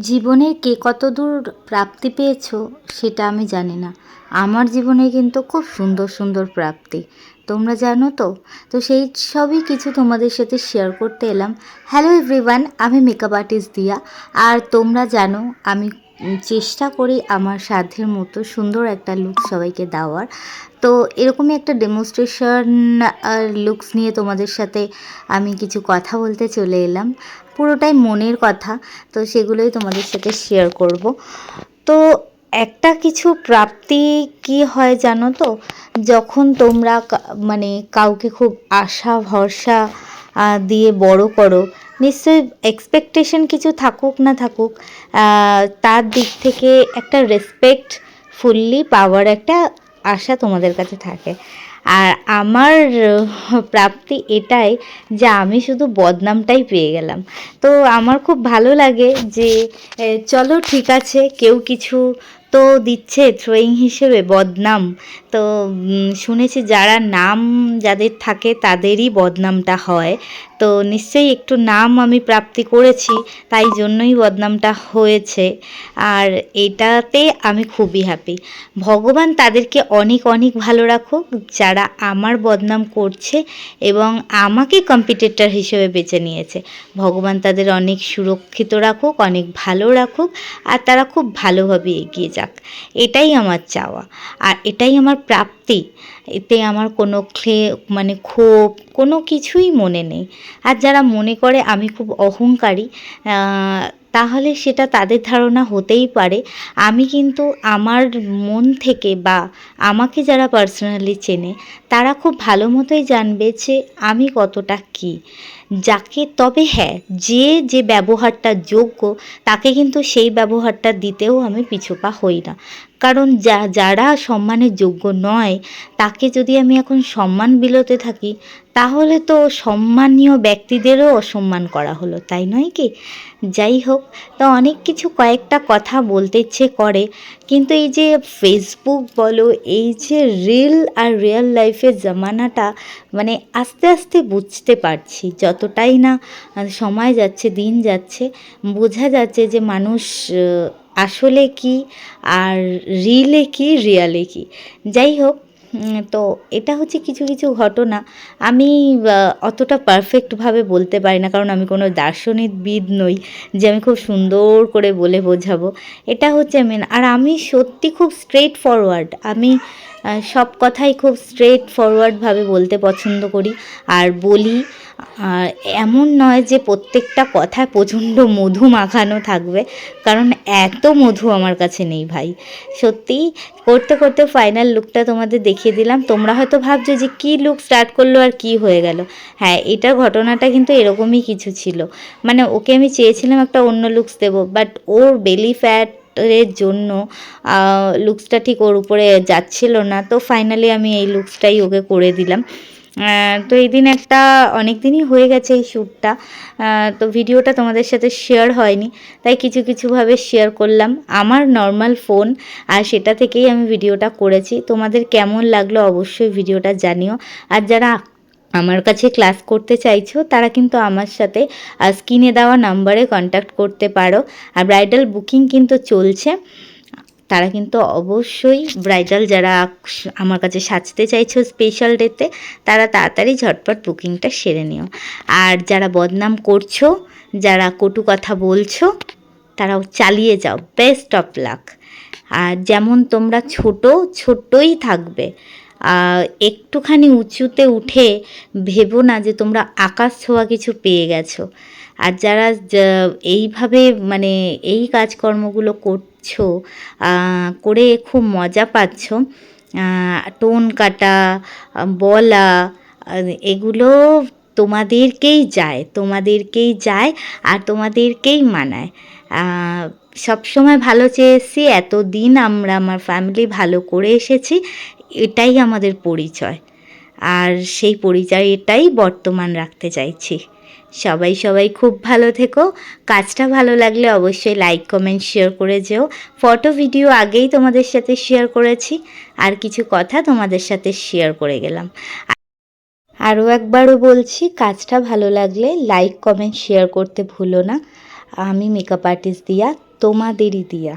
জীবনে কে কত দূর প্রাপ্তি পেয়েছ সেটা আমি জানি না। আমার জীবনে কিন্তু খুব সুন্দর সুন্দর প্রাপ্তি। তোমরা জানো তো? তো সেই সবই কিছু তোমাদের সাথে শেয়ার করতে এলাম। হ্যালো এভরিওয়ান আমি মেকআপ আর্টিস্ট দিয়া। আর তোমরা জানো, আমি চেষ্টা করি আমার সাধ্যের মতো সুন্দর একটা লুক সবাইকে দেওয়ার। তো এরকমই একটা ডেমনস্ট্রেশন লুকস নিয়ে তোমাদের সাথে আমি কিছু কথা বলতে চলে এলাম। পুরোটাই মনের কথা, তো সেগুলোই তোমাদের সাথে শেয়ার করব। তো একটা কিছু প্রাপ্তি কি হয় জানো তো? যখন তোমরা মানে কাউকে খুব আশা, ভরসা দিয়ে বড় করো নিশ্চয়ই এক্সপেকটেশন কিছু থাকুক না থাকুক তার দিক থেকে একটা রেসপেক্ট ফুললি পাওয়ার একটা আশা তোমাদের কাছে থাকে। আর আমার প্রাপ্তি এটাই যে আমি শুধু বদনামটাই পেয়ে গেলাম। তো আমার খুব ভালো লাগে যে চলো ঠিক আছে, কেউ কিছু তো দিচ্ছে থ্রোয়িং হিসেবে বদনাম। তো শুনেছি যারা নাম যাদের থাকে তাদেরই বদনামটা হয়। তো নিশ্চয়ই একটু নাম আমি প্রাপ্তি করেছি, তাই জন্যই বদনামটা হয়েছে। আর এটাতে আমি খুবই হ্যাপি ভগবান তাদেরকে অনেক অনেক ভালো রাখুক, যারা আমার বদনাম করছে এবং আমাকে কম্পিটিটর হিসেবে বেছে নিয়েছে। ভগবান তাদের অনেক সুরক্ষিত রাখুক, অনেক ভালো রাখুক, আর তারা খুব ভালোভাবে এগিয়ে যাক। এটাই আমার চাওয়া। আর এটাই আমার প্রাপ্তি এতে আমার কোনো ক্লে মানে ক্ষোভ, কোনো কিছুই মনে নেই। আর যারা মনে করে আমি খুব অহংকারী তাহলে সেটা তাদের ধারণা হতেই পারে। আমি কিন্তু আমার মন থেকে বা আমাকে যারা পার্সোনালি চেনে, তারা খুব ভালো মতোই জানবে যে আমি কতটা কী। যাকে তবে হ্যাঁ যে যে ব্যবহারটা যোগ্য, তাকে কিন্তু সেই ব্যবহারটা দিতেও আমি পিছুপা হই না। কারণ যা, যারা সম্মানের যোগ্য নয়, তাকে যদি আমি এখন সম্মান বিলোতে থাকি, তাহলে তো সম্মানীয় ব্যক্তিদেরও অসম্মান করা হলো, তাই নয় কি? যাই হোক, তো অনেক কিছু কয়েকটা কথা বলতে ইচ্ছে করে, কিন্তু এই যে ফেসবুক বলো, এই যে রিল আর রিয়েল লাইফের জামানাটা মানে আস্তে আস্তে বুঝতে পারছি যতটাই না। সময় যাচ্ছে, দিন যাচ্ছে। বোঝা যাচ্ছে যে মানুষ আসলে কি আর রিলে কি, রিয়ালে কি। যাই হোক তো এটা হচ্ছে কিছু কিছু ঘটনা। আমি অতটা পারফেক্টভাবে বলতে পারি না, কারণ আমি কোনো দার্শনিকবিদ নই যে আমি খুব সুন্দর করে বলে বোঝাবো। এটা হচ্ছে মেন আর আমি সত্যি খুব স্ট্রেট ফরওয়ার্ড আমি সব কথাই খুব স্ট্রেট ফরওয়ার্ডভাবে বলতে পছন্দ করি। আর বলি এমন নয় যে প্রত্যেকটা কথায় প্রচণ্ড মধু মাখানো থাকবে, কারণ এত মধু আমার কাছে নেই ভাই। সত্যিই করতে করতে ফাইনাল লুকটা তোমাদের দেখিয়ে দিলাম। তোমরা হয়তো ভাবছ যে কি লুক স্টার্ট করল আর কি হয়ে গেল। হ্যাঁ এটার ঘটনাটা কিন্তু এরকমই কিছু ছিল। মানে ওকে আমি চেয়েছিলাম একটা অন্য লুকস দেবো বাট ওর বেলি ফ্যাট এর জন্য লুকসটা ঠিক ওর উপরে যাচ্ছিল না। তো ফাইনালি আমি এই লুকসটাই ওকে করে দিলাম। তো এই দিন একটা অনেক দিনই হয়ে গেছে এই শ্যুটটা। তো ভিডিওটা তোমাদের সাথে শেয়ার হয়নি, তাই কিছু কিছুভাবে শেয়ার করলাম। আমার নর্মাল ফোন আর সেটা থেকেই আমি ভিডিওটা করেছি। তোমাদের কেমন লাগল অবশ্যই ভিডিওটা জানিও। আর যারা আমার কাছে ক্লাস করতে চাইছো, তারা কিন্তু আমার সাথে স্ক্রিনে দেওয়া নাম্বারে কন্ট্যাক্ট করতে পারো। আর ব্রাইডাল বুকিং কিন্তু চলছে। তারা কিন্তু অবশ্যই ব্রাইডাল যারা আমার কাছে সাজতে চাইছো স্পেশাল ডেতে তারা তাড়াতাড়ি ঝটপট বুকিংটা সেরে নিও। আর যারা বদনাম করছ, যারা কটু কথা বলছো, তারাও চালিয়ে যাও। বেস্ট অফ লাক আর যেমন তোমরা ছোট, ছোটই থাকবে। একটুখানি উঁচুতে উঠে ভেবো না যে তোমরা আকাশ ছোঁয়া কিছু পেয়ে গেছো। আর যারা এইভাবে মানে এই কাজকর্মগুলো করছ করে খুব মজা পাচ্ছ টোন কাটা, বলা এগুলো তোমাদেরকেই যায় তোমাদেরকেই যায় আর তোমাদেরকেই মানায়। সবসময় ভালো চেয়ে এসেছি এতদিন আমরা, আমার ফ্যামিলি ভালো করে এসেছি। এটাই আমাদের পরিচয়। আর সেই পরিচয় এটাই বর্তমান রাখতে চাইছি। সবাই সবাই খুব ভালো থেকো। কাজটা ভালো লাগলে অবশ্যই লাইক কমেন্ট শেয়ার করে যেও। ফটো ভিডিও আগেই তোমাদের সাথে শেয়ার করেছি। আর কিছু কথা তোমাদের সাথে শেয়ার করে গেলাম। আরও একবারও বলছি, কাজটা ভালো লাগলে লাইক কমেন্ট শেয়ার করতে ভুলো না। আমি মেকআপ আর্টিস্ট দিয়া, তোমাদেরই দিয়া।